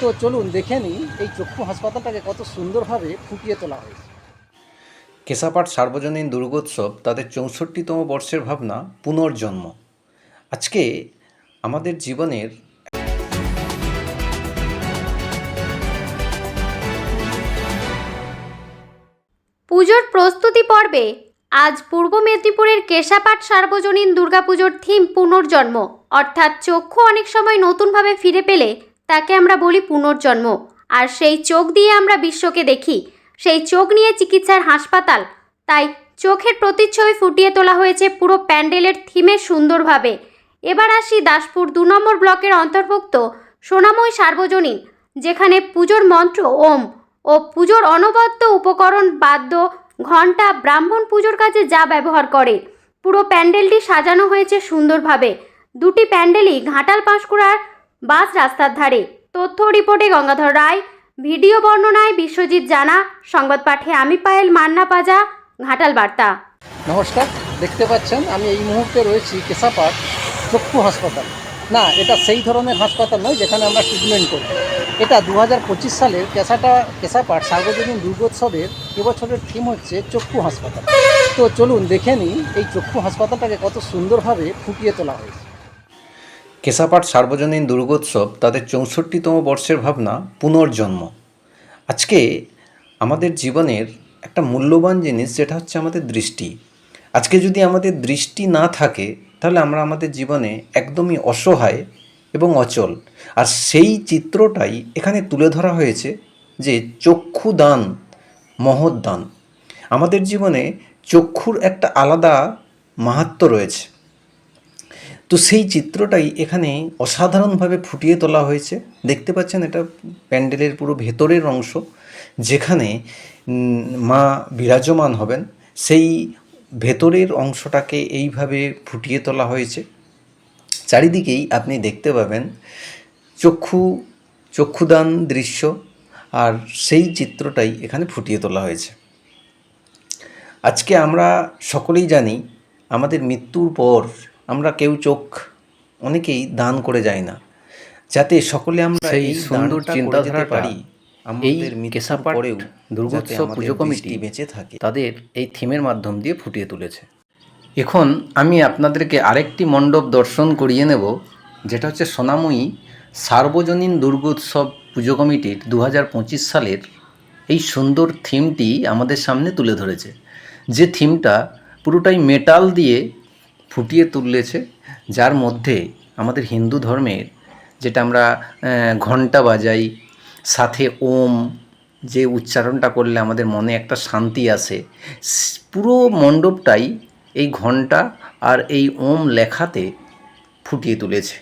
তো চলুন দেখে নিই এই চক্ষু হাসপাতালটাকে কত সুন্দরভাবে ফুটিয়ে তোলা হয়েছে। কেশাপাট সার্বজনীন দুর্গোৎসব তাদের চৌষট্টিতম বর্ষের ভাবনা পুনর্জন্ম। আজকে আমাদের জীবনের পুজোর প্রস্তুতি পর্বে আজ পূর্ব মেদিনীপুরের কেশাপাট সার্বজনীন দুর্গাপুজোর থিম পুনর্জন্ম অর্থাৎ চক্ষু অনেক সময় নতুনভাবে ফিরে পেলে তাকে আমরা বলি পুনর্জন্ম। আর সেই চোখ দিয়ে আমরা বিশ্বকে দেখি। সেই চোখ নিয়ে চিকিৎসার হাসপাতাল। তাই চোখের প্রতিচ্ছবি ফুটিয়ে তোলা হয়েছে পুরো প্যান্ডেলের থিমে সুন্দরভাবে। এবার আসি দাসপুর দু নম্বর ব্লকের অন্তর্ভুক্ত সোনাময় সার্বজনীন, যেখানে পুজোর মন্ত্র ওম ও পুজোর অনবদ্য উপকরণ বাদ্য ঘণ্টা ব্রাহ্মণ পুজোর কাজে যা ব্যবহার করে। পুরো প্যান্ডেলটি সাজানো হয়েছে সুন্দরভাবে। দুটি প্যান্ডেলই ঘাটাল পাঁশকুড়ার বাস রাস্তার ধারে। তথ্য রিপোর্টে গঙ্গাধর রায়, ভিডিও বর্ণনায় বিশ্বজিৎ জানা, সংবাদ পাঠে আমি পায়েল মান্না পাজা, ঘাটাল বার্তা। নমস্কার, দেখতে পাচ্ছেন, আমি এই মুহূর্তে রয়েছি কেশাপাট চক্ষু হাসপাতাল। না, এটা সেই ধরনের হাসপাতাল নয় যেখানে আমরা ট্রিটমেন্ট করি। এটা দু হাজার পঁচিশ সালের কেশাটা কেশাপাট সার্বজনীন দুর্গোৎসবের এবছরের থিম হচ্ছে চক্ষু হাসপাতাল। তো চলুন দেখে নিই, এই চক্ষু হাসপাতালটাকে কত সুন্দরভাবে ফুটিয়ে তোলা হয়েছে। কেশাপাট সার্বজনীন দুর্গোৎসব তাদের চৌষট্টিতম বর্ষের ভাবনা পুনর্জন্ম। আজকে আমাদের জীবনের একটা মূল্যবান জিনিস যেটা হচ্ছে আমাদের দৃষ্টি। আজকে যদি আমাদের দৃষ্টি না থাকে, তাহলে আমরা আমাদের জীবনে একদমই অসহায় এবং অচল। আর সেই চিত্রটাই এখানে তুলে ধরা হয়েছে যে চক্ষু দান মহৎ দান আমাদের জীবনে চক্ষুর একটা আলাদা মাহাত্ম রয়েছে। তো সেই চিত্রটাই এখানে অসাধারণভাবে ফুটিয়ে তোলা হয়েছে। দেখতে পাচ্ছেন এটা প্যান্ডেলের পুরো ভেতরের অংশ, যেখানে মা বিরাজমান হবেন। সেই ভেতরের অংশটাকে এইভাবে ফুটিয়ে তোলা হয়েছে। চারিদিকেই আপনি দেখতে পাবেন চক্ষু, চক্ষুদান দৃশ্য আর সেই চিত্রটাই এখানে ফুটিয়ে তোলা হয়েছে। আজকে আমরা সকলেই জানি আমাদের মৃত্যুর পর আমরা কেউ চোখ অনেকেই দান করে যাই না। যাতে সকলে আমরা সেই এই সুন্দর করে পারি। আমাদের এই পরেও দুর্গোৎসব পুজো কমিটি বেঁচে থাকে। তাদের এই থিমের মাধ্যম দিয়ে ফুটিয়ে তুলেছে। এখন আমি আপনাদেরকে আরেকটি মণ্ডপ দর্শন করিয়ে নেব যেটা হচ্ছে সোনাময়ী সার্বজনীন দুর্গোৎসব পুজো কমিটির দু হাজার পঁচিশ সালের এই সুন্দর থিমটি আমাদের সামনে তুলে ধরেছে। যে থিমটা পুরোটাই মেটাল দিয়ে ফুটিয়ে তুলেছে, যার মধ্যে আমাদের হিন্দু ধর্মের যেটা আমরা ঘণ্টা বাজাই, সাথে ওম, যে উচ্চারণটা করলে আমাদের মনে একটা শান্তি আসে, পুরো মণ্ডপটাই এই ঘণ্টা আর এই ওম লেখাতে ফুটিয়ে তুলেছে।